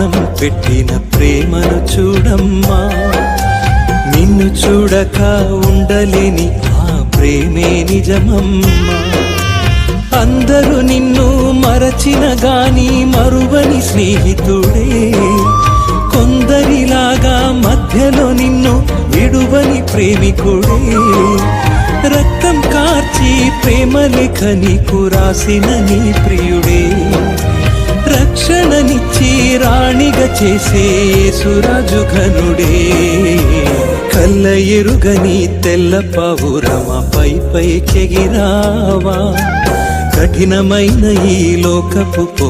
మనం పెట్టిన ప్రేమను చూడమ్మా. నిన్ను చూడక ఉండలేని ఆ ప్రేమే నిజమమ్మా. అందరూ నిన్ను మరచిన గాని మరువని స్నేహితుడే. కొందరిలాగా మధ్యలో నిన్ను విడువని ప్రేమికుడే. రక్తం కార్చి ప్రేమ లేఖ నీకు రాసిన నీ ప్రియుడే. రక్షణనిచ్చి రాణిగా చేసే సురాజు ఘనుడే. కళ్ళ ఎరుగని తెల్ల పావురమ పై పై చెగిరావా. కఠినమైన ఈ లోకపు పో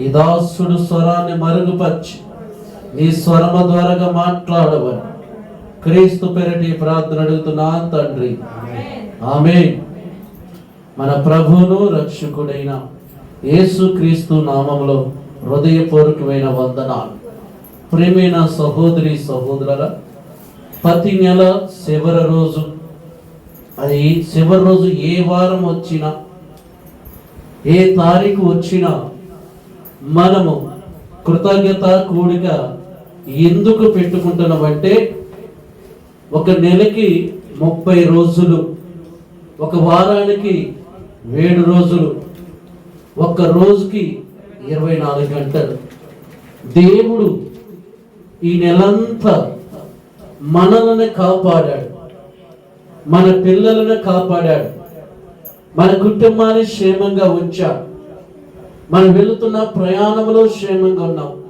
ఈ దాసుడు స్వరాన్ని మరుగుపరిచి నీ స్వరమ ద్వారా మాట్లాడవని క్రీస్తు పెరటి ప్రార్థన అడుగుతున్నా తండ్రి. ఆమె మన ప్రభువును రక్షకుడైన యేసు క్రీస్తు నామంలో హృదయపూర్వకమైన వందనాలు. ప్రేమైన సహోదరి సహోదరుల ప్రతి నెల చివరి రోజు అది చివరి రోజు ఏ వారం వచ్చినా ఏ తారీఖు వచ్చినా మనము కృతజ్ఞత కూడిక ఎందుకు పెట్టుకుంటున్నామంటే ఒక నెలకి ముప్పై రోజులు ఒక వారానికి ఏడు రోజులు ఒక్క రోజుకి ఇరవై నాలుగు గంటలు. దేవుడు ఈ నెలంతా మనల్ని కాపాడాడు మన పిల్లలను కాపాడాడు మన కుటుంబాన్ని క్షేమంగా ఉంచాడు. మనం వెళుతున్న ప్రయాణంలో క్షేమంగా ఉన్నాం.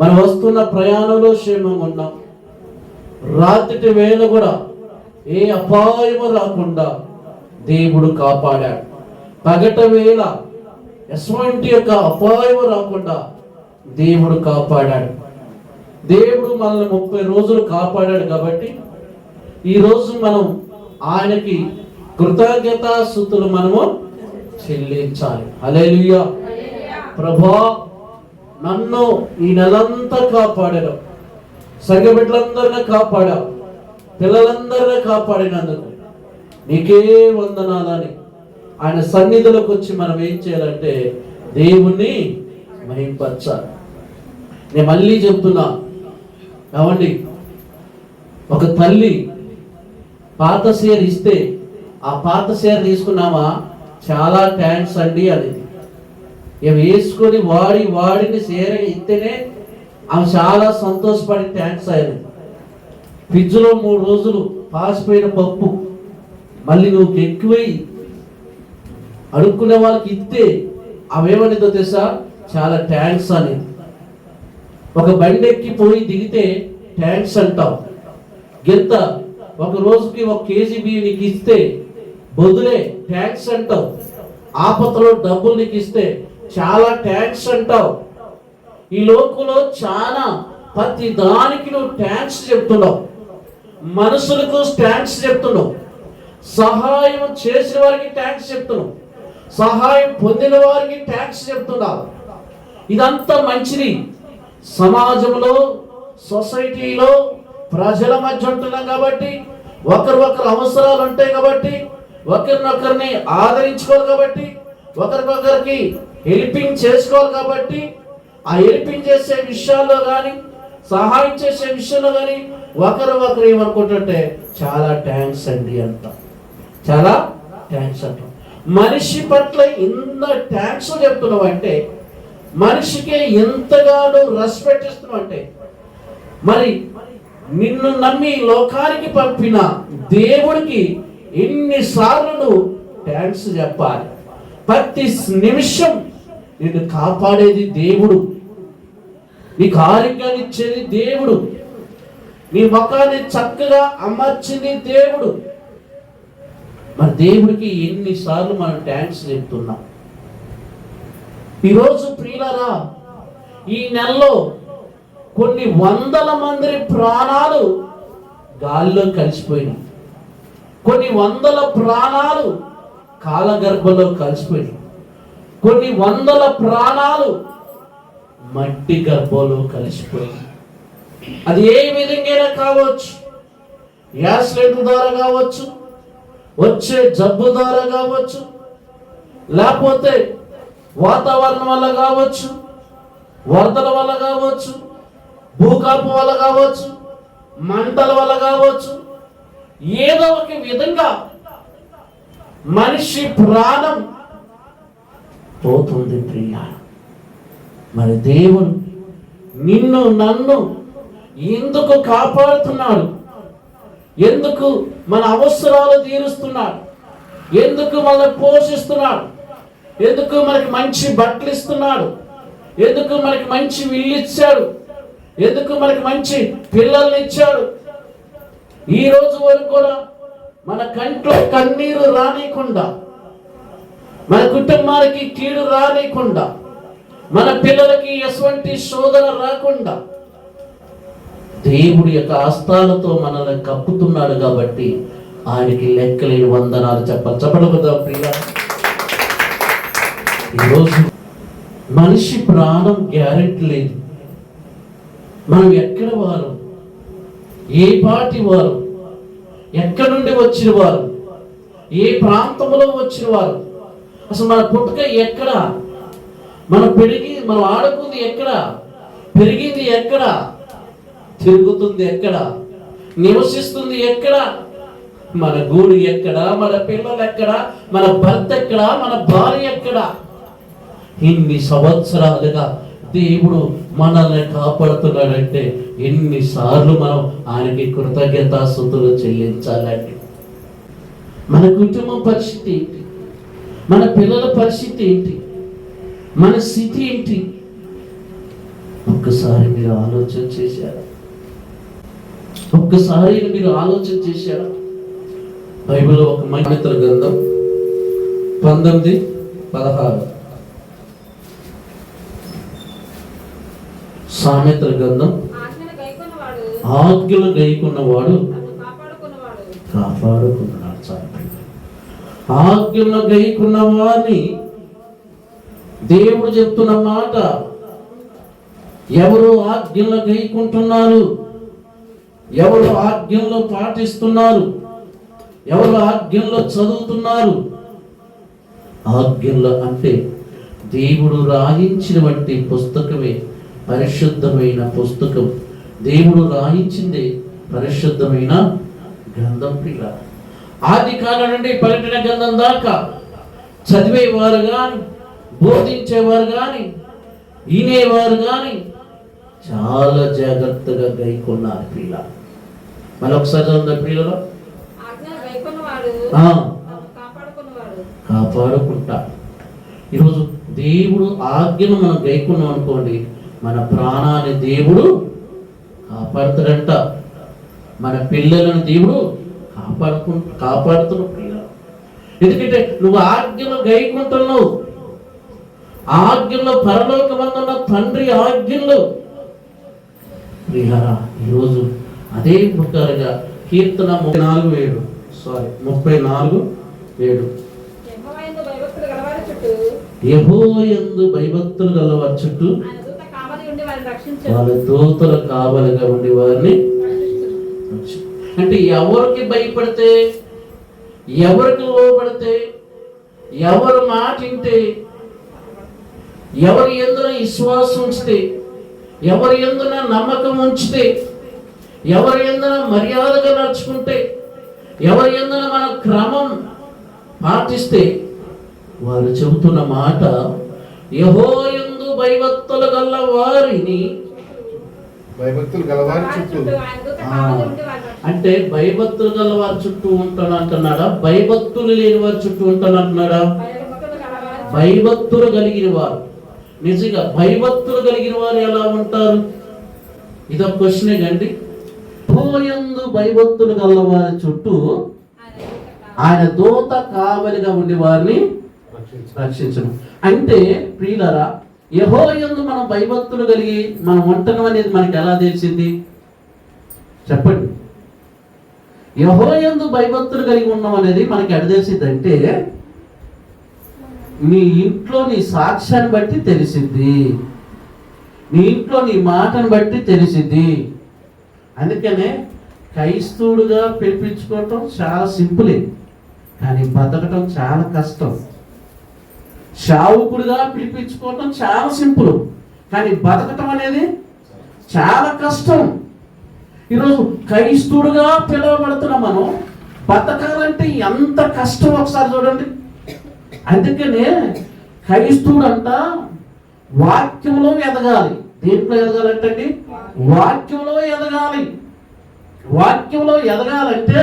మనం వస్తున్న ప్రయాణంలో క్షేమంగా ఉన్నాం. రాత్రి వేళ కూడా ఏ అపాయము రాకుండా దేవుడు కాపాడాడు. పగట వేళ ఎటువంటి యొక్క అపాయము రాకుండా దేవుడు కాపాడాడు. దేవుడు మనల్ని ముప్పై రోజులు కాపాడాడు కాబట్టి ఈరోజు మనం ఆయనకి కృతజ్ఞతాస్థుతులు మనము చెల్లించాలి. అలే ప్రభా నన్ను ఈ నెలంతా కాపాడారు సంఘ బిడ్డలందరినీ కాపాడావు. పిల్లలందరినీ కాపాడినందుకు నీకే వందనాలని. ఆయన సన్నిధిలోకి వచ్చి మనం ఏం చేయాలంటే దేవుణ్ణి మహింపరచాలి. నేను మళ్ళీ చెప్తున్నా. ఏమండి ఒక తల్లి పాత షేర్ ఇస్తే ఆ పాత షేర్ తీసుకున్నామా? చాలా థ్యాంక్స్ అండి అనేది ఇవి వేసుకొని వాడి వాడిని షేర్ ఇస్తేనే ఆమె చాలా సంతోషపడి థ్యాంక్స్ ఆయన ఫ్రిడ్జ్లో మూడు రోజులు పాసిపోయిన పప్పు. మళ్ళీ నువ్వు ఎక్కువై అడుక్కునే వాళ్ళకి ఇస్తే అవేమనిదో తెలుసా? చాలా థ్యాంక్స్ అని ఒక బండి ఎక్కిపోయి దిగితే థ్యాంక్స్ అంటావు. గింత ఒక రోజుకి ఒక కేజీ బియ్యం నీకు ఇస్తే బదులే ట్యాంక్స్ అంటావు. ఆపత్రలో డబ్బులు నీకు ఇస్తే చాలా ట్యాక్స్ అంటావు. ఈ లోకంలో చాలా ప్రతి దానికి నువ్వు ట్యాక్స్ చెప్తున్నావు. మనుషులకు ట్యాక్స్ చెప్తున్నావు. సహాయం చేసిన వారికి ట్యాక్స్ చెప్తున్నావు. సహాయం పొందిన వారికి ట్యాక్స్ చెప్తున్నావు. ఇదంతా మంచిది. సమాజంలో సొసైటీలో ప్రజల మధ్య ఉంటున్నాం కాబట్టి ఒకరు ఒకరు అవసరాలు ఉంటాయి కాబట్టి ఒకరినొకరిని ఆదరించుకోవాలి కాబట్టి ఒకరికొకరికి హెల్పింగ్ చేసుకోవాలి కాబట్టి ఆ హెల్పింగ్ చేసే విషయాల్లో కానీ సహాయం చేసే విషయంలో కానీ ఒకరు ఒకరు ఏమనుకుంటుంటే చాలా థ్యాంక్స్ అండి అంట. చాలా థ్యాంక్స్ అంట. మనిషి పట్ల ఇంత థ్యాంక్స్ చెప్తున్నావు అంటే మనిషికి ఎంతగానో రెస్పెక్ట్ ఇస్తున్నావు అంటే మరి నిన్ను నమ్మి లోకానికి పంపిన దేవుడికి ఎన్నిసార్లు నువ్వు థ్యాంక్స్ చెప్పాలి? ప్రతి నిమిషం నిన్ను కాపాడేది దేవుడు. నీకు ఆరోగ్యాన్ని ఇచ్చేది దేవుడు. నీ ముఖాన్ని చక్కగా అమర్చింది దేవుడు. మరి దేవుడికి ఎన్నిసార్లు మనం థ్యాంక్స్ చెప్తున్నాం ఈరోజు ప్రియులరా ఈ నెలలో కొన్ని వందల మంది ప్రాణాలు గాలిలో కలిసిపోయినాయి. కొన్ని వందల ప్రాణాలు కాలగర్భంలో కలిసిపోయినాయి. కొన్ని వందల ప్రాణాలు మట్టి గర్భంలో కలిసిపోయినాయి అది ఏ విధంగా కావచ్చు? యాక్సిడెంట్ ద్వారా కావచ్చు వచ్చే జబ్బు ద్వారా కావచ్చు లేకపోతే వాతావరణం వల్ల కావచ్చు వరదల వల్ల కావచ్చు భూకంపం వల్ల కావచ్చు మంటల వల్ల కావచ్చు ఏదో ఒక విధంగా మనిషి ప్రాణం పోతుంది ప్రియ మరి దేవుడు నిన్ను నన్ను ఎందుకు కాపాడుతున్నాడు? ఎందుకు మన అవసరాలు తీరుస్తున్నాడు? ఎందుకు మనల్ని పోషిస్తున్నాడు? ఎందుకు మనకి మంచి బట్టలు ఇస్తున్నాడు? ఎందుకు మనకి మంచి ఇల్లు ఇచ్చాడు? ఎందుకు మనకి మంచి పిల్లల్ని ఇచ్చాడు? ఈ రోజు వరకు కూడా మన కంట్లో కన్నీరు రానియకుండా మన కుటుంబానికి కీడు రానియకుండా మన పిల్లలకి ఎటువంటి శోధన రాకుండా దేవుడి యొక్క హస్తాలతో మనల్ని కప్పుతున్నాడు కాబట్టి ఆయనకి లెక్కలేని వందనాలు చెప్ప చెప్పడదా ప్రియ. ఈరోజు మనిషి ప్రాణం గ్యారెంటీ లేదు. మనం ఎక్కడ వారు? ఏ పాటి వారు? ఎక్కడి నుండి వచ్చిన వారు? ఏ ప్రాంతంలో వచ్చిన వారు? అసలు మన పుట్టుక ఎక్కడ? మనం పెరిగి మనం ఆడుకుంది ఎక్కడ? పెరిగింది ఎక్కడ? తిరుగుతుంది ఎక్కడ? నివసిస్తుంది ఎక్కడ? మన గూడు ఎక్కడ? మన పిల్లలు ఎక్కడ? మన భర్త ఎక్కడ? మన భార్య ఎక్కడ? ఇన్ని సంవత్సరాలుగా దేవుడు మనల్ని కాపాడుతున్నాడంటే ఎన్నిసార్లు మనం ఆయనకి కృతజ్ఞతాస్థుతులు చెల్లించాలండి. మన కుటుంబం పరిస్థితి ఏంటి? మన పిల్లల పరిస్థితి ఏంటి? మన స్థితి ఏంటి? ఒక్కసారి మీరు ఆలోచన చేశారా? ఒక్కసారి మీరు ఆలోచన చేశారా? బైబిల్లో ఒక మహిళ గ్రంథం పంతొమ్మిది పదహారు. సామెతల గ్రంథం. ఆజ్ఞలు గైకున్నవాడు. కాపాడుకున్నాడు. ఆజ్ఞలు గైకున్న వారిని దేవుడు చెప్తున్న మాట ఎవరు ఆజ్ఞలు గైకుంటున్నారు ఎవరు ఆజ్ఞల్లో పాటిస్తున్నారు? ఎవరు ఆజ్ఞల్లో చదువుతున్నారు? ఆజ్ఞల్లో అంటే దేవుడు రాయించినటువంటి పుస్తకమే పరిశుద్ధమైన పుస్తకం. దేవుడు రాయించిందే పరిశుద్ధమైన గ్రంథం పిల్ల ఆది కాలం నుండి పలికిన గ్రంథం దాకా చదివేవారు కానీ బోధించేవారు కానీ వినేవారు కానీ చాలా జాగ్రత్తగా గైకొన్నారు ప్రియుల మళ్ళీ ఒకసారి చదువుతా కాపాడుకున్నవాడు. కాపాడుకుంటా. ఈరోజు దేవుడు ఆజ్ఞను మనం గైకున్నాం అనుకోండి మన ప్రాణాన్ని దేవుడు కాపాడుతాడంట. మన పిల్లలను దేవుడు కాపాడుకు కాపాడుతున్న ప్రియ. ఎందుకంటే నువ్వు ఆజ్ఞలు గైకుంటున్నావు. ఆజ్ఞలో పరలోకమందున్న తండ్రి ఆజ్ఞలు. ప్రియారా ఈరోజు అదే ప్రకారంగా కీర్తన ముప్పై నాలుగు ఏడు. సారీ ముప్పై నాలుగు ఏడు. యెహోవాయందు భయభక్తులు గలవారి చుట్టూ. రక్షించు. వాళ్ళ దూతల కావలిగా ఉండి వారిని. అంటే ఎవరికి భయపడితే ఎవరికి లోబడితే ఎవరు మాట వింటే ఎవరి ఎందున విశ్వాసం ఉంచితే ఎవరి ఎందున నమ్మకం ఉంచితే ఎవరి ఎందున మర్యాదగా నడుచుకుంటే ఎవరి ఎందున మన క్రమం పాటిస్తే వారు చెబుతున్న మాట యహోయందు భయభక్తులు గల్ల వారిని భయభక్తులు గలవారి వారి చుట్టూ. అంటే భయభక్తులు గల వారి చుట్టూ ఉంటాను అంటున్నాడా భయభక్తులు లేని వారి చుట్టూ ఉంటాను అంటున్నాడా భయభక్తులు గలవారి కలిగిన వారు. నిజంగా భయభక్తులు కలిగిన వారు ఎలా ఉంటారు? ఇదొక క్వశ్చనే కండి. యెహోయందు భయభక్తులు గలవారి చుట్టూ ఆయన దూత కావలిగా ఉండి వారిని రక్షించు. రక్షించను. అంటే ప్రియులరా యెహోయందు మనం భయభక్తులు కలిగి మనం ఉంటాం అనేది మనకి ఎలా తెలిసింది? చెప్పండి. యహో ఎందు భయభక్తులు కలిగి ఉన్నాం అనేది మనకి ఎడ తెలిసింది అంటే నీ ఇంట్లో నీ సాక్ష్యాన్ని బట్టి తెలిసింది. నీ ఇంట్లో నీ మాటను బట్టి తెలిసింది. అందుకనే క్రైస్తవుడుగా పిలిపించుకోవటం చాలా సింపులే. కానీ బతకటం చాలా కష్టం. శావుకుడుగా పిలిపించుకోవటం చాలా సింపుల్. కానీ బతకటం అనేది చాలా కష్టం. ఈరోజు క్రైస్తుడుగా పిలువబడుతున్న మనం బతకాలంటే ఎంత కష్టం ఒకసారి చూడండి. అందుకనే క్రైస్తవుడు అంట వాక్యంలో ఎదగాలి. దేంట్లో ఎదగాలంటండి? వాక్యంలో ఎదగాలి. వాక్యంలో ఎదగాలంటే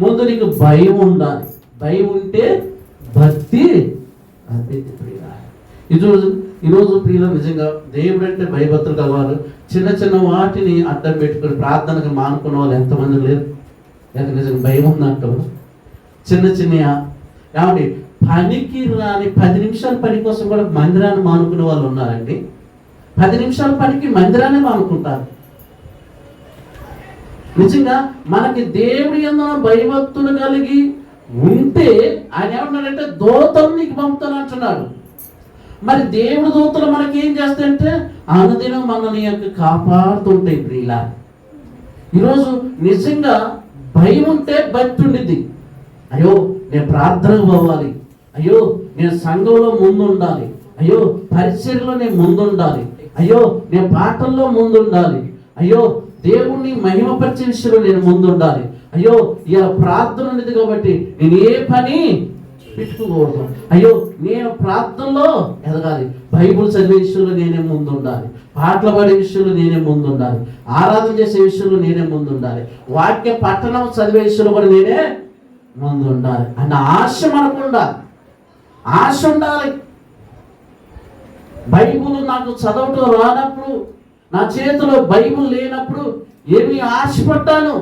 ముందు నీకు భయం ఉండాలి. భయం ఉంటే భక్తి అది ప్రియ. ఈరోజు ఈరోజు ప్రియులు నిజంగా దేవుడు అంటే భయభక్తులు కలవారు చిన్న చిన్న వాటిని అడ్డం పెట్టుకొని ప్రార్థనకు మానుకున్న వాళ్ళు ఎంతమంది లేరు? లేక నిజంగా భయం ఉందంటారు చిన్న చిన్న ఏమండి పనికి రాని పది నిమిషాల పని కోసం కూడా మందిరాన్ని మానుకునే వాళ్ళు ఉన్నారండి. పది నిమిషాల పనికి మందిరాన్ని మానుకుంటారు. నిజంగా మనకి దేవుడి ఎందున భయభక్తులు కలిగి ఉంటే ఆయన ఏమన్నాడంటే దూతలు నీకు పంపుతాను అంటున్నాడు. మరి దేవుడి దూతలు మనకి ఏం చేస్తాయంటే అనుదినం మనని యొక్క కాపాడుతుంటాయి ప్రియుల. ఈరోజు నిజంగా భయం ఉంటే భక్తి ఉండిద్ది. అయ్యో నేను ప్రార్థనకు పోవాలి. అయ్యో నేను సంఘంలో ముందు ఉండాలి అయ్యో పరిచర్లో నేను ముందు ఉండాలి అయ్యో నేను పాటల్లో ముందు ఉండాలి అయ్యో దేవుణ్ణి మహిమపరిచే విషయంలో నేను ముందుండాలి. అయ్యో ఇలా ప్రార్థన ఉన్నది కాబట్టి నేను ఏ పని పెట్టుకోకూడదు. అయ్యో నేను ప్రార్థనలో ఎదగాలి. బైబుల్ చదివే విషయంలో నేనే ముందు ఉండాలి పాటలు పాడే విషయంలో నేనే ముందు ఉండాలి ఆరాధన చేసే విషయంలో నేనే ముందు ఉండాలి వాక్య పట్టణం చదివే విషయంలో కూడా నేనే ముందు ఉండాలి అన్న ఆశ మనకు ఉండాలి. ఆశ ఉండాలి. బైబుల్ నాకు చదవటం రానప్పుడు నా చేతిలో బైబుల్ లేనప్పుడు ఏమి ఆశపడ్డాను?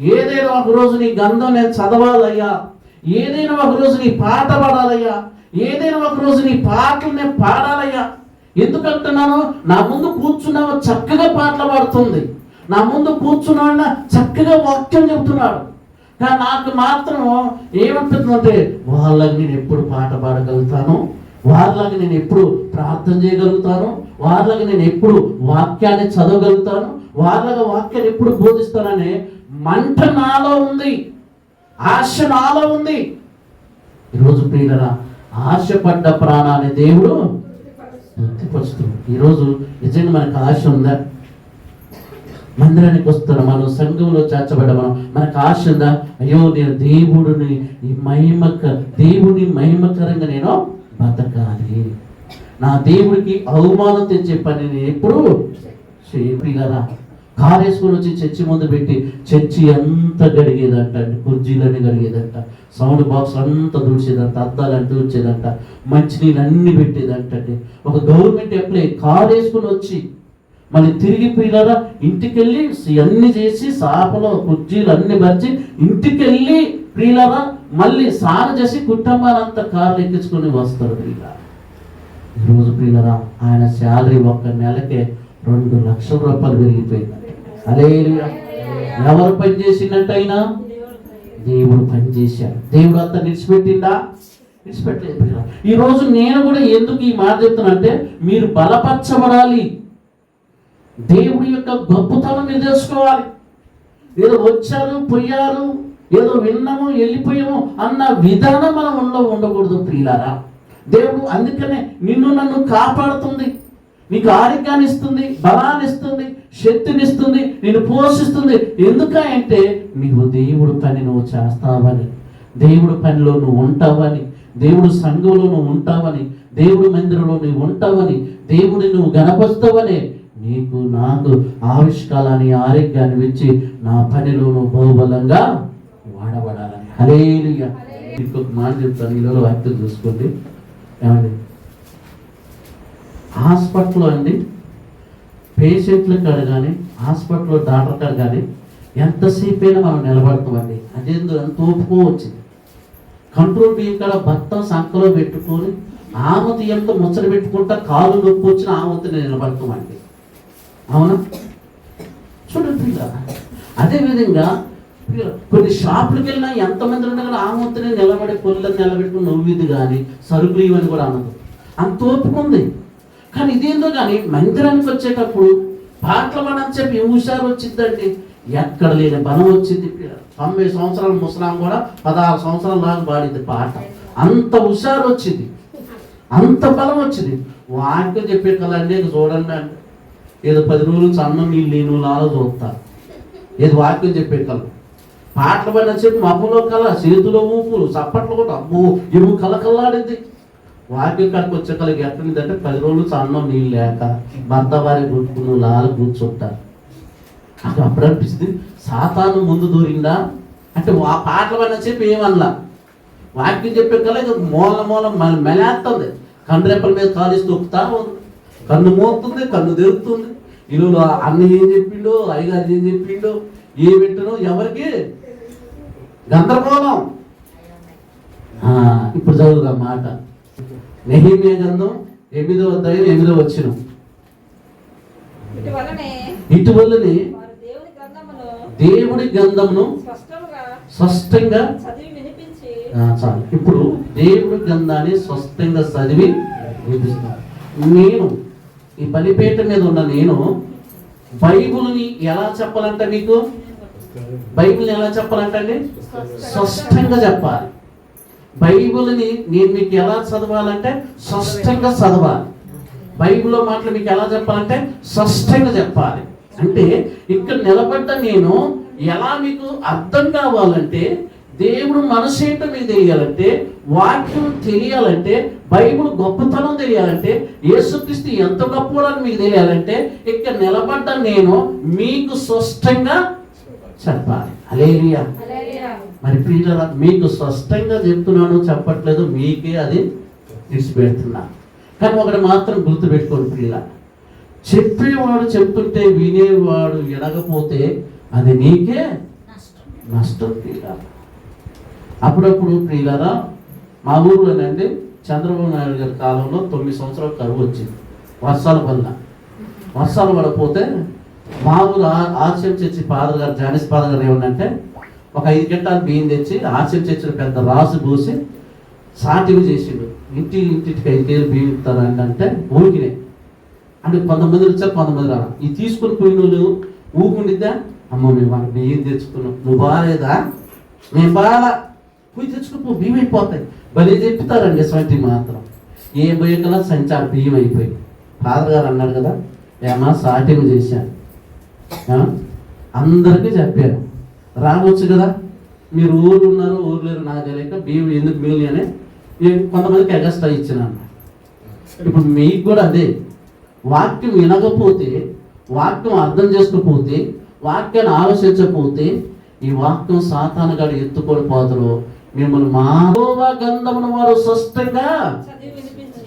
ఏదైనా ఒకరోజు నీ గంధం నేను చదవాలయ్యా. ఏదైనా ఒకరోజు నీ పాట పాడాలయ్యా. ఏదైనా ఒకరోజు నీ పాటలు నేను పాడాలయ్యా. ఎందుకంటున్నాను? నా ముందు కూర్చున్నావు చక్కగా పాటలు పాడుతుంది. నా ముందు కూర్చున్నాడు చక్కగా వాక్యం చెబుతున్నాడు. కానీ నాకు మాత్రం ఏమనిపిస్తుందంటే వాళ్ళకి నేను ఎప్పుడు పాట పాడగలుగుతాను? వాళ్ళకి నేను ఎప్పుడు ప్రార్థన చేయగలుగుతాను? వాళ్ళకి నేను ఎప్పుడు వాక్యాన్ని చదవగలుగుతాను? వాళ్ళకి వాక్యాన్ని ఎప్పుడు బోధిస్తానని మంట నాలో ఉంది ఆశ నాలో ఉంది. ఈరోజు ప్రియులరా ఆశపడ్డ ప్రాణాన్ని దేవుడు తృప్తిపరుస్తుంది ఈరోజు నిజంగా మనకు ఆశ ఉందా? మందిరానికి వస్తున్నాం మనం సంఘంలో చేర్చబడ్డ మనం మనకు ఆశ ఉందా? అయ్యో నేను దేవుడిని ఈ మహిమక దేవుని మహిమకరంగా నేను బతకాలి. నా దేవుడికి అవమానం తెచ్చే పని నేను ఎప్పుడు చేయగలరా కారు వచ్చి చర్చి ముందు పెట్టి చర్చి ఎంత గడిగేదంట అండి కుర్జీలన్నీ గడిగేదంట సౌండ్ బాక్స్ అంతా తుడిచేదంట అద్దాలని తుడిచేదంట మంచినీళ్ళు అన్ని పెట్టేదంటండి. ఒక గవర్నమెంట్ ఎంప్లాయీ కారు వేసుకొని వచ్చి మళ్ళీ తిరిగి పిల్లరా ఇంటికి వెళ్ళి అన్ని చేసి సాపలో కుర్జీలు అన్ని పరిచి ఇంటికి వెళ్ళి ప్రియులరా మళ్ళీ స్నానం చేసి కుటుంబాలంతా కార్లు ఎక్కించుకొని వస్తారు ప్రియుల ఈరోజు ప్రియులరా ఆయన శాలరీ ఒక్క నెలకే రెండు లక్షల రూపాయలు పెరిగిపోయింది అదే ఎవరు పని చేసినట్టయినా దేవుడు పనిచేశాడు. దేవుడు అంతా నిలిచిపెట్టిందా విడిచిపెట్టలేదు ఈరోజు నేను కూడా ఎందుకు ఈ మాట చెప్తానంటే మీరు బలపరచబడాలి. దేవుడి యొక్క గొప్పతనం మీరు తెలుసుకోవాలి. ఏదో వచ్చారు పోయారు ఏదో విన్నాము వెళ్ళిపోయాము అన్న విధానం మనం ఉండకూడదు ప్రియులారా. దేవుడు అందుకనే నిన్ను నన్ను కాపాడుతుంది. నీకు ఆరోగ్యాన్ని ఇస్తుంది బలాన్ని ఇస్తుంది శక్తిని ఇస్తుంది నేను పోషిస్తుంది. ఎందుకంటే నీవు దేవుడు పని నువ్వు చేస్తావని దేవుడు పనిలో నువ్వు ఉంటావని దేవుడు సంఘంలో నువ్వు ఉంటావని దేవుడు మందిరంలో నువ్వు ఉంటావని దేవుడిని నువ్వు గణపరుస్తావని నీకు నాకు ఆవిష్కాలాన్ని ఆరోగ్యాన్ని ఇచ్చి నా పనిలో నువ్వు బహుబలంగా వాడబడాలని. హలేలుగా ఇంకొక మాట చెప్తాను ఈలో అర్థం చూసుకోండి. ఏమండి? హాస్పిటల్లో అండి పేషెంట్ల కాడ కానీ హాస్పిటల్లో డాక్టర్ కాడ కానీ ఎంతసేపు అయినా మనం నిలబడతామండి. అదేందో ఎంత ఓపుకో వచ్చింది. కంట్రోల్ బియ్యం కాడ భర్త సంకలో పెట్టుకొని ఆమతి ఎంత ముచ్చట పెట్టుకుంటా కాలు నొప్పి వచ్చిన ఆమతిని నిలబడతామండి. అవునా? చూడండి అదేవిధంగా కొన్ని షాపులకు వెళ్ళినా ఎంతమంది ఉన్నా కానీ ఆమెతిని నిలబడి పొల్లని నిలబెట్టుకుని నవ్విది కానీ సరుకులు ఇవన్నీ కూడా అనదు అంత ఓపుకుంది ఉంది. కానీ ఇదేందో కానీ మందిరానికి వచ్చేటప్పుడు పాటలు మనం చెప్పి హుషారు వచ్చిందండి ఎక్కడ లేని బలం వచ్చింది. తొంభై సంవత్సరాల ముసలాం కూడా పదహారు సంవత్సరాల దాకా పాడింది పాట. అంత హుషారు వచ్చింది. అంత బలం వచ్చింది. వాక్యం చెప్పే కలండి చూడండి అంటే ఏదో పది రోజులు అన్నం నీళ్ళు నేను లాగా చూస్తారు ఏదో వాక్యం చెప్పే కళ. పాటలు పడిన చెప్పి మబ్బులో కళ చేతిలో ఊపులు చప్పట్లు కూడా అమ్మో ఎరువు కళ కల్లాడింది వాక్యం కాడికి వచ్చే కళకి ఎట్టిందంటే పది రోజులు నుంచి అన్నం నీళ్ళు లేక భర్త వారి కూర్చుకుని నాలు కూర్చుంట. నాకు అప్పుడు అనిపిస్తుంది సాతాను ముందు దూరిందా అంటే ఆ పాటలు అన్న చెప్పి ఏమన్నా? వాక్యం చెప్పే కల ఇక మూల మూల మన మెలేస్తుంది. కండ్రెప్పల మీద కాలుస్తూ తొక్కుతా ఉంది. కన్ను మోపుతుంది కన్ను తెరుతుంది. ఇల్లు అన్న ఏం చెప్పిండో అయ్యగారు ఏం చెప్పిండో ఏ పెట్టనో ఎవరికి? గందరగోళం. ఇప్పుడు చదువుగా మాట. నెహిమియా గ్రంథం ఎనిమిదో అధ్యాయం ఎనిమిదో వచ్చిన. ఇటువల్లనే దేవుడి గ్రంథమును స్పష్టంగా చాలు. ఇప్పుడు దేవుడి గ్రంథాన్ని స్పష్టంగా చదివి వినిపిస్తాను నేను ఈ బలిపేట మీద ఉన్న నేను బైబిల్ని ఎలా చెప్పాలంటే మీకు? బైబిల్ని ఎలా చెప్పాలంటే స్పష్టంగా చెప్పాలి. బైబిల్ని నేను మీకు ఎలా చదవాలంటే స్పష్టంగా చదవాలి. బైబిల్లో మాటలు మీకు ఎలా చెప్పాలంటే స్పష్టంగా చెప్పాలి. అంటే ఇక్కడ నిలబడ్డ నేను ఎలా మీకు అర్థం కావాలంటే దేవుడు మనసు ఏంటో మీకు తెలియాలంటే వాక్యం తెలియాలంటే బైబిల్ గొప్పతనం తెలియాలంటే యేసుక్రీస్తు ఎంత గొప్పవాడని మీకు తెలియాలంటే ఇక్కడ నిలబడ్డ నేను మీకు స్పష్టంగా చెప్పాలి. అలేరియా మరి ప్రియుల మీకు స్పష్టంగా చెప్తున్నాను చెప్పట్లేదు మీకే అది విడిచిపెడుతున్నా. కానీ ఒకటి మాత్రం గుర్తుపెట్టుకోండి ప్రియుల. చెప్పేవాడు చెప్తుంటే వినేవాడు ఎడగపోతే అది నీకే నష్టం. ప్రియుల. అప్పుడప్పుడు ప్రియులరా మా ఊర్లోనండి చంద్రబాబు నాయుడు గారి కాలంలో తొమ్మిది సంవత్సరాలు కరువు వచ్చింది వర్షాల వల్ల. వర్షాలు పడకపోతే మా ఊరు ఆ- ఆర్సిఎం చర్చి ఫాదర్ గారు జానిస్ ఫాదర్ గారు ఏమన్నంటే ఒక ఐదు గంటలు బియ్యం తెచ్చి ఆర్సిఎం పెద్ద రాసు పోసి సాటివి చేసిండు. ఇంటి ఇంటికి ఐదు కేజీలు బియ్యం ఇస్తారంటే అంటే ఊరికినే. అంటే కొంతమంది వచ్చారు కొంతమంది రా ఈ తీసుకుని పోయిన వాళ్ళు ఊకుండిద్దా అమ్మ మేము వాళ్ళకి బియ్యం తెచ్చుకున్నాం. నువ్వు బాగాలేదా మేము బాగా పోయి తెచ్చుకుని బియ్యం అయిపోతాయి. భలే చెప్తారండి ఇటువంటి మాత్రం. ఏ పోయేకల్లా సంచార బియ్యం అయిపోయి ఫాదర్ గారు అన్నాడు కదా ఏమన్నా సాటింగ్ చేశాను. అందరికీ చెప్పారు. రావచ్చు కదా. మీరు ఊరు ఉన్నారు ఊరు లేరు నాకు తెలియక బియ్యం ఎందుకు మిగిలి అని కొంతమందికి ఎగస్ట్రా ఇచ్చినాను ఇప్పుడు మీకు కూడా అదే. వాక్యం వినకపోతే వాక్యం అర్థం చేసుకోకపోతే వాక్యాన్ని ఆలోచించకపోతే ఈ వాక్యం సాతానగాడు ఎత్తుకొని పోతారు మిమ్మల్ని మానవ గంధమును వారు స్పష్టంగా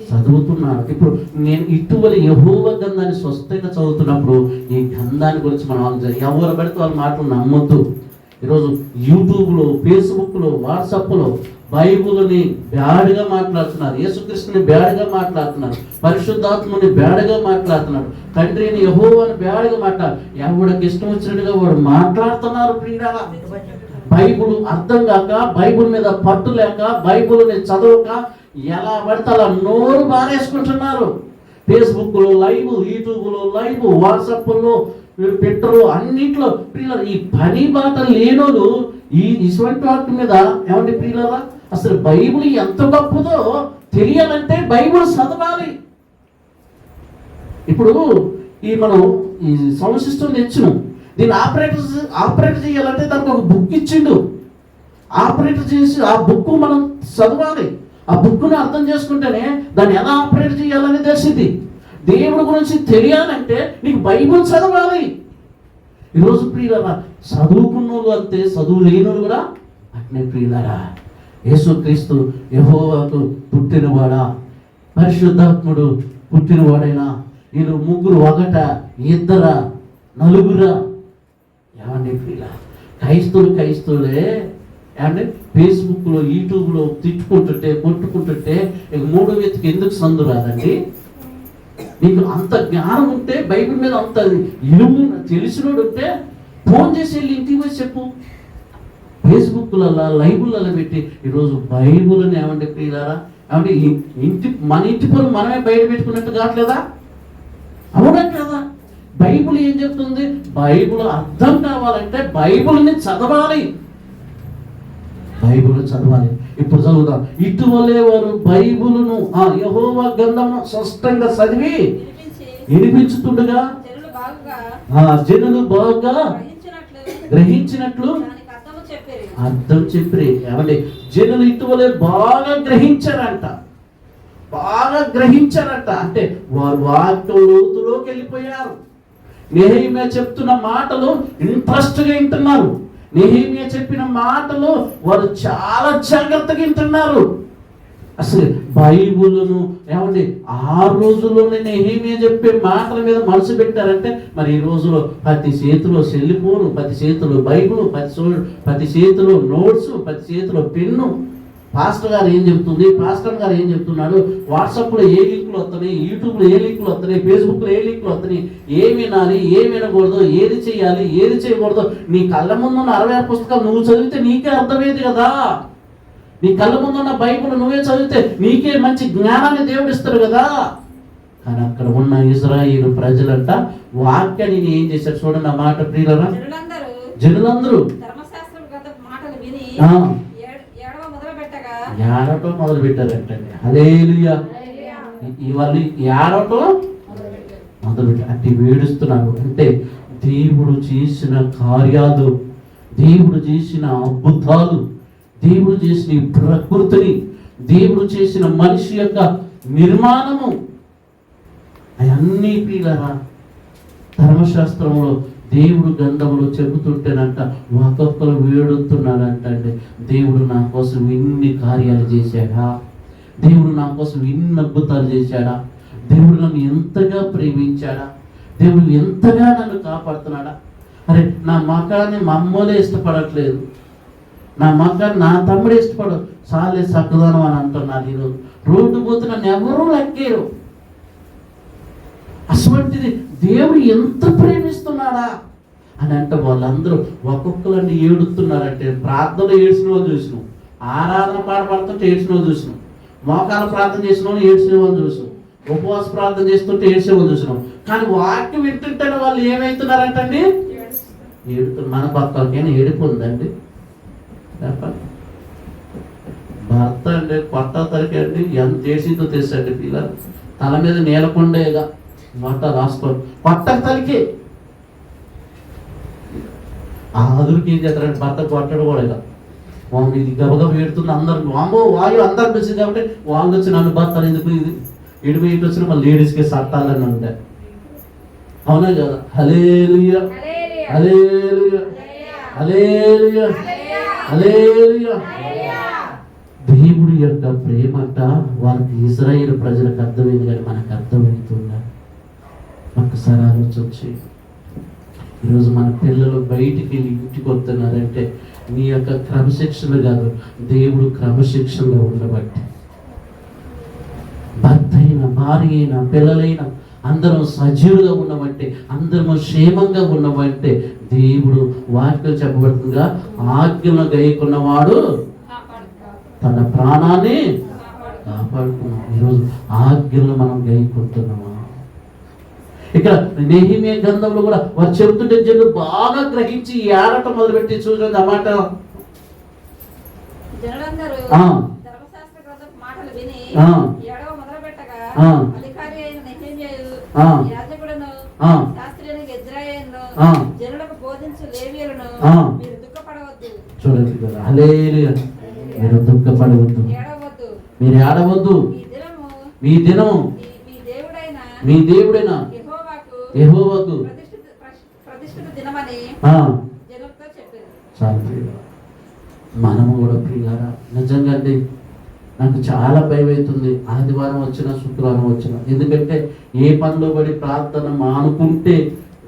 చదువుతున్నాడు ఇప్పుడు నేను ఇటీవల యహోవ గంధాన్ని స్వస్థంగా చదువుతున్నప్పుడు ఈ గంధాన్ని గురించి మనం ఎవరు పెడితే వాళ్ళ మాటలు నమ్మొద్దు. ఈరోజు యూట్యూబ్లో ఫేస్బుక్లో వాట్సాప్లో బైబుల్ని బ్యాడ్గా మాట్లాడుతున్నారు. యేసుక్రీస్తుని బ్యాడ్గా మాట్లాడుతున్నారు. పరిశుద్ధాత్మని బ్యాడ్గా మాట్లాడుతున్నారు. తండ్రిని యహోవాని బ్యాడ్గా మాట్లాడు ఎవడికి ఇష్టం వచ్చినట్టుగా వాడు మాట్లాడుతున్నారు ప్రియుడా. బైబుల్ అర్థం కాక బైబుల్ మీద పట్టు లేక బైబుల్ని చదవక ఎలా పడితే అలా నోరు బారేసుకుంటున్నారు. ఫేస్బుక్లో లైవ్ యూట్యూబ్లో లైవ్ వాట్సాప్లో పెట్రో అన్నిట్లో పిల్లలు ఈ పని బాట లేనోళ్ళు ఈ ఇటువంటి వాటి మీద ఏమంటే పిల్లలా అసలు బైబిల్ ఎంత గొప్పదో తెలియాలంటే బైబిల్ చదవాలి. ఇప్పుడు ఈ మనం ఈ సౌండ్ సిస్టమ్ తెచ్చినాం. దీన్ని ఆపరేటర్ ఆపరేట్ చేయాలంటే దానికి ఒక బుక్ ఇచ్చిండు. ఆపరేటర్ చేసి ఆ బుక్ మనం చదవాలి. ఆ బుక్ను అర్థం చేసుకుంటేనే దాన్ని ఎలా ఆపరేట్ చేయాలని తెలిసింది. దేవుడి గురించి తెలియాలంటే నీకు బైబుల్ చదవాలి. ఈరోజు ప్రియులరా చదువుకున్నోళ్ళు అంతే చదువు లేనోళ్ళు కూడా అట్నే ప్రియులరా. యేసుక్రీస్తు యహోవాకు పుట్టినవాడా? పరిశుద్ధాత్ముడు పుట్టినవాడైనా? వీళ్ళు ముగ్గురు ఒకట ఇద్దర నలుగురా? ఏమండి ప్రియుల క్రైస్తవులు క్రైస్తవులే. ఏమంటే ఫేస్బుక్లో యూట్యూబ్లో తిట్టుకుంటుంటే కొట్టుకుంటుంటే ఇక మూడో వ్యక్తికి ఎందుకు సందు రాదండి? నీకు అంత జ్ఞానం ఉంటే బైబిల్ మీద అంత ఇలువు తెలిసినోడు ఉంటే ఫోన్ చేసి వెళ్ళి ఇంటికి వచ్చి చెప్పు. ఫేస్బుక్లలో లైబులలో పెట్టి ఈరోజు బైబుల్ అని ఏమంటే ప్రియులారా? ఏమంటే ఇంటి మన ఇంటి పనులు మనమే బయట పెట్టుకున్నట్టు కావట్లేదా? అవునా కదా? బైబుల్ ఏం చెప్తుంది? బైబుల్ అర్థం కావాలంటే బైబుల్ని చదవాలి. బైబిల్ చదవాలి. ఇప్పుడు చదువుదాం ఇటువలే వారు బైబిల్ను ఆ యహోవా గ్రంథమును స్పష్టంగా చదివి వినిపించి వినిపించుతుండగా ఆ జనులు బాగా గ్రహించినట్లు అర్థం చెప్పి ఏమండి? జనులు ఇటువలే బాగా గ్రహించారంట. బాగా గ్రహించారంట. అంటే వారు వాక్యం లోతులోకి వెళ్ళిపోయారు. నెహేమియా చెప్తున్న మాటలు ఇంట్రెస్ట్గా వింటున్నారు. నెహిమియా చెప్పిన మాటలు వారు చాలా జాగ్రత్తగా వింటున్నారు. అసలు బైబుల్ను ఏమండి ఆ రోజుల్లోనే నెహేమియా చెప్పే మాటల మీద మనసు పెట్టారంటే మరి ఈ రోజులో ప్రతి చేతిలో సెల్ ఫోన్ ప్రతి చేతిలో బైబుల్ ప్రతి సో- ప్రతి చేతిలో నోట్స్ ప్రతి చేతిలో పెన్ను పాస్టర్ గారు ఏం చెప్తుంది? పాస్టర్ గారు ఏం చెప్తున్నాడు? వాట్సాప్లో ఏ లింకులు వస్తున్నాయి? యూట్యూబ్లో ఏ లింకులు వస్తున్నాయి? ఫేస్బుక్లో ఏ లింకులు వస్తున్నాయి? ఏమి వినాలి? ఏమి వినకూడదు? ఏది చేయాలి? ఏది చేయకూడదు? నీ కళ్ళ ముందు ఉన్న అరవై ఆరు పుస్తకాలు నువ్వు చదివితే నీకే అర్థమయ్యేది కదా. నీ కళ్ళ ముందు ఉన్న బైబిల్ నువ్వే చదివితే నీకే మంచి జ్ఞానాన్ని దేవుడు ఇస్తాడు కదా. కానీ అక్కడ ఉన్న ఇజ్రాయిల్ ప్రజలంట వాక్యాన్ని ఏం చేశారు చూడండి ఆ మాట ప్రియులరా? జనులందరూ జనులందరూ ధర్మశాస్త్రం గత మాటలు విని ఆ. ఏడ- ఏడవ మొదలు ఏడవటం మొదలు పెట్టారంటండి హల్లెలూయా. ఇవాళ ఏడవటం మొదలు పెట్టారు అంటే వేడుస్తున్నారు అంటే దేవుడు చేసిన కార్యాలు దేవుడు చేసిన అద్భుతాలు దేవుడు చేసిన ప్రకృతిని దేవుడు చేసిన మనిషి యొక్క నిర్మాణము అవన్నీ ప్రియులరా ధర్మశాస్త్రంలో దేవుడు గంధములు చెబుతుంటేనంట ఒక్కొక్కరు వేడుతున్నాడంట అండి దేవుడు నా కోసం ఇన్ని కార్యాలు చేశాడా? దేవుడు నా కోసం ఇన్ని అద్భుతాలు చేశాడా? దేవుడు నన్ను ఎంతగా ప్రేమించాడా? దేవుడు ఎంతగా నన్ను కాపాడుతున్నాడా? అరే నా మకాన్ని మా అమ్మోలే ఇష్టపడట్లేదు. నా మక్క నా తమ్ముడే ఇష్టపడు చాలే సక్కదనం అని అంటున్నాను ఈరోజు. రోడ్డు పోతే ఎవరూ లెక్కేరు అటువంటిది దేవుడు ఎంత ప్రేమిస్తున్నాడా? అని అంటే వాళ్ళందరూ ఒక్కొక్కరిని ఏడుతున్నారంటే ప్రార్థన ఏడ్చిన వాళ్ళు చూసినాం. ఆరాధన పాడపడుతుంటే ఏడ్చిన వాళ్ళు చూసినాం. మోకాల ప్రార్థన చేసిన వాళ్ళు ఏడ్చిన వాళ్ళు చూసినాం. ఉపవాస ప్రార్థన చేస్తుంటే ఏడ్చిన వాళ్ళు చూసినాం. కానీ వాక్యం వింటుంటే వాళ్ళు ఏమవుతున్నారంటండి ఏడుతు మన భర్తలకైనా ఏడుపు ఉందండి. చెప్పండి భర్త అంటే కొత్త తరకే అండి ఎంత చేసిందో తెలుసండి పిల్లలు? తల మీద నేలకొండేగా. మాట రాసుకో కొత్త తలకి. ఆ అదురుకి ఏం చేస్తారంటే భర్త కొట్టడు కూడా ఇక. వాము ఇది గబగబ ఏడుతుంది అందరు వామో వాయు అందరికి వచ్చింది కాబట్టి వాళ్ళు వచ్చి నన్ను భర్తలు ఎందుకు ఇది? ఇటు ఇటు వచ్చిన మళ్ళీ లేడీస్కి సట్టాలని ఉంటాయి అవునా కదా? హలేలుయా హలేలుయా హలేలుయా హలేలుయా దేవుడి యొక్క ప్రేమట వారికి ఇజ్రాయేల్ ప్రజలకు అర్థమైంది కానీ మనకు అర్థమవుతుందా ఒక్కసారి ఆలోచించి ఈరోజు మన పిల్లలు బయటికి వెళ్ళి ఇంటికి వస్తున్నారంటే నీ యొక్క క్రమశిక్షణ కాదు దేవుడు క్రమశిక్షణలో ఉండబట్టి. భర్త అయిన భార్య అయినా పిల్లలైనా అందరం సజీవులుగా ఉన్నవంటే అందరము క్షేమంగా ఉన్నవంటే దేవుడు వాక్యం చెప్పబడుతుందిగా ఆజ్ఞలు గైకున్నవాడు తన ప్రాణాన్ని కాపాడుకున్నాం ఈరోజు ఆజ్ఞలు మనం గైకుంటున్నామా? ఇక్కడ నెహిమే గ్రంథంలో కూడా వారు చెబుతుంటే జనులు బాగా గ్రహించి ఏడటం మొదలుపెట్టి చూడండి ఆ మాట జనులందరూ ఆ. ధర్మశాస్త్ర గ్రంథపు మాటలు విని ఆ. ఏడవ మొదలు పెట్టగా ఆ. అధికారి అయిన నెహెమ్యయు ఆ. యాజకుడును ఆ. శాస్త్రి అయిన గెజ్రాయేలును ఆ. జనులకు బోధించు లేవీయులను ఆ. మీరు దుఃఖపడవద్దు చూడండి మీరు దుఃఖపడవద్దు దినము మీ దినం మీ మీ దేవుడైన మీ దేవుడైన యెహోవాకు చాలు. మనము కూడా ప్రియులారా నిజంగా అండి నాకు చాలా భయం అవుతుంది ఆదివారం వచ్చిన శుక్రవారం వచ్చిన. ఎందుకంటే ఏ పనిలో పడి ప్రార్థన మానుకుంటే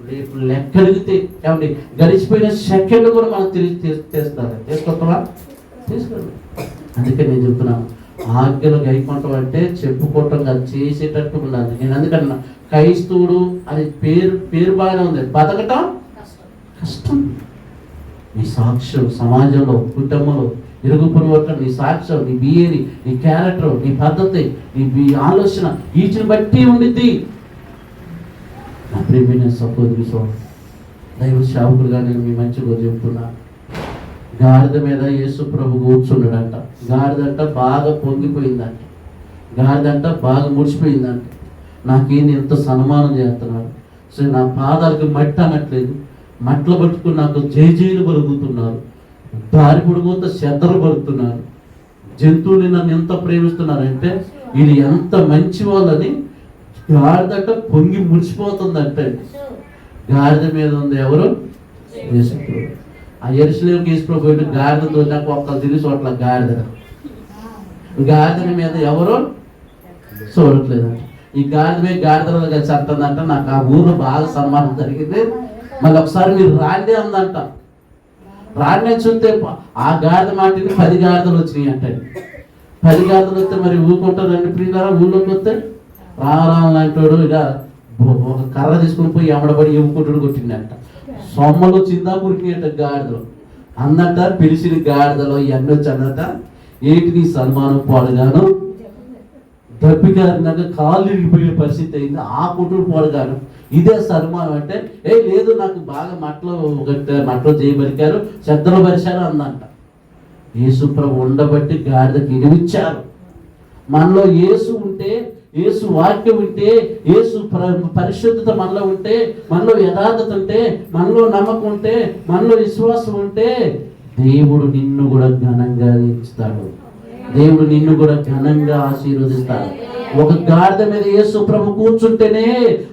రేపు లెక్క అడిగితే ఏమండి గడిచిపోయిన సెకండ్ కూడా మనం తిరిగి తీ- తీస్తారు తీసుకుంటావా తీసుకోండి అందుకే నేను చెప్తున్నాను ఆజ్ఞలు గైకొంటాం అంటే చెప్పుకోవటం కాదు చేసేటట్టు ఉండాలి. నేను అందుకన్నా క్రైస్తవుడు అది పేరు పేరు బాగానే ఉంది. బతకటం కష్టం. నీ సాక్ష్యం సమాజంలో కుటుంబంలో ఇరుగు పొరుగు నీ సాక్ష్యం నీ బిహేవి నీ క్యారెక్టర్ నీ పద్ధతి నీ ఆలోచన వీటిని బట్టి ఉండిద్ది. నా ప్రియమైన సహోదరి సోదరు దైవ సేవకులుగా నేను మీ మంచిగా చెప్తున్నాను గాడిద మీద యేసు ప్రభు కూర్చున్నాడంట. గాడిదంట బాగా పొంగిపోయిందంట. గాడిదంట బాగా ముడిచిపోయిందంట నాకేంది ఎంత సన్మానం చేస్తున్నాడు. సో నా పాదాలకు మట్టి అనట్లేదు. మట్లు పట్టుకుని నాకు జేజేలు పలుకుతున్నారు. దారి పొడుగుంత శ్రద్ధలు పలుకుతున్నారు. జంతువుని నన్ను ఎంత ప్రేమిస్తున్నారంటే ఇది ఎంత మంచి వాళ్ళని గాడిదంట పొంగి ముడిచిపోతుందంటే గాడిద మీద ఉంది ఎవరు? యేసుప్రభు ఆ ఎరుసలేం తీసుకుపోయి గాడిదతో నాకు ఒక్క తిరిగి చోట్ల గాడిద. గాడిద మీద ఎవరు చూడట్లేదంట ఈ గాడిద మీద గాడిదలు కలిసి అంటుందంట నాకు ఆ ఊర్లో బాగా సన్మానం జరిగింది. మళ్ళీ ఒకసారి మీరు రాండి అందంట. రాండి చూస్తే ఆ గాడిద మాటిని పది గాడిదలు వచ్చినాయి అంటే పది గాడిదలు వస్తే మరి ఊరుకుంటారండి ప్రియులారా? ఊళ్ళోకి వస్తే రామరామ లాంటోడు ఇక ఒక కర్ర తీసుకుని పోయి ఎమడబడి ఎముకుంటుడు కొట్టిండంట. సొమ్మలు చిందా గాడిదలు. అన్నట్ట పిలిచిన గాడిదలో ఇవన్నీ వచ్చన్నట ఏంటి నీ సన్మానం పాడుగాను? దప్పికారినాక కాళ్ళు ఇరిగిపోయే పరిస్థితి అయింది ఆ కుటుంబ పోడగాను. ఇదే సన్మానం అంటే ఏ లేదు నాకు బాగా మట్టలో ఒకటి మట్టలో చేయబరికారు శ్రద్ధలో పరిచారు అందంట యేసు ప్రభు ఉండబట్టి గాడిదకి ఇడివిచ్చారు మనలో యేసు ఉంటే యేసు వాక్యం ఉంటే యేసు ప్ర- పరిశుద్ధత మనలో ఉంటే మనలో యథార్థత ఉంటే మనలో నమ్మకం ఉంటే మనలో విశ్వాసం ఉంటే దేవుడు నిన్ను కూడా ఘనంగా ఇస్తాడు దేవుడు నిన్ను కూడా ఘనంగా ఆశీర్వదిస్తాడు. ఒక గాడిద మీద యేసు ప్రభు కూర్చుంటేనే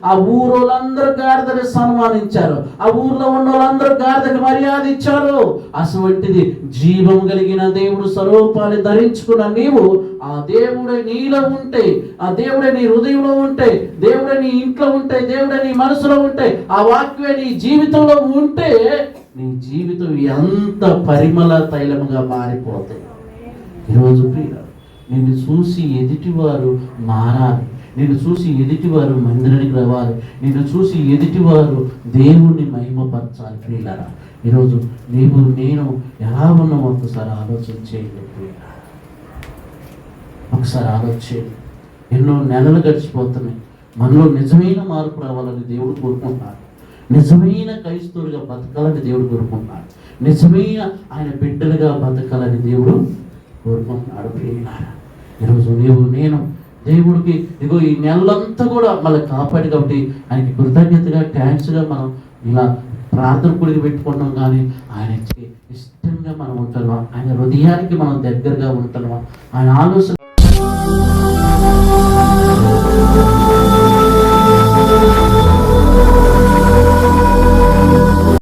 ఆ ఊరోళ్ళందరూ గాడిదని సన్మానించారు. ఆ ఊర్లో ఉన్న వాళ్ళందరూ గాడిదకి మర్యాద ఇచ్చారు. అటువంటిది జీవం కలిగిన దేవుడు స్వరూపాన్ని ధరించుకున్న నీవు ఆ దేవుడే నీలో ఉంటే ఆ దేవుడే నీ హృదయంలో ఉంటే దేవుడే నీ ఇంట్లో ఉంటే దేవుడే నీ మనసులో ఉంటే ఆ వాక్యమే నీ జీవితంలో ఉంటే నీ జీవితం ఎంత పరిమళ తైలముగా మారిపోతాయి ఈరోజు ప్రియ నిన్ను చూసి ఎదుటివారు మారాలి. నిన్ను చూసి ఎదుటివారు మందిరానికి రావాలి. నిన్ను చూసి ఎదుటివారు దేవుణ్ణి మహిమపరచాలి ప్రియులరా. ఈరోజు నీవు నేను ఎలా ఉన్నామో ఒకసారి ఆలోచన చేయండి ప్రియులారా. ఒకసారి ఆలోచన ఎన్నో నెలలు గడిచిపోతున్నాయి. మనలో నిజమైన మార్పు రావాలని దేవుడు కోరుకుంటున్నాడు. నిజమైన క్రైస్తవులుగా బతకాలని దేవుడు కోరుకుంటున్నాడు. నిజమైన ఆయన బిడ్డలుగా బతకాలని దేవుడు కోరుకుంటున్నాడు. ప్రియులారా ఈరోజు నీవు నేను దేవుడికి ఇగో ఈ నెలంతా కూడా మళ్ళీ కాపాడు కాబట్టి ఆయనకి కృతజ్ఞతగా థ్యాంక్స్గా మనం ఇలా ప్రార్థన కుడికి పెట్టుకుంటాం కానీ ఆయనకి ఇష్టంగా మనం ఉంటున్నాం ఆయన హృదయానికి మనం దగ్గరగా ఉంటున్నాం ఆయన ఆలోచన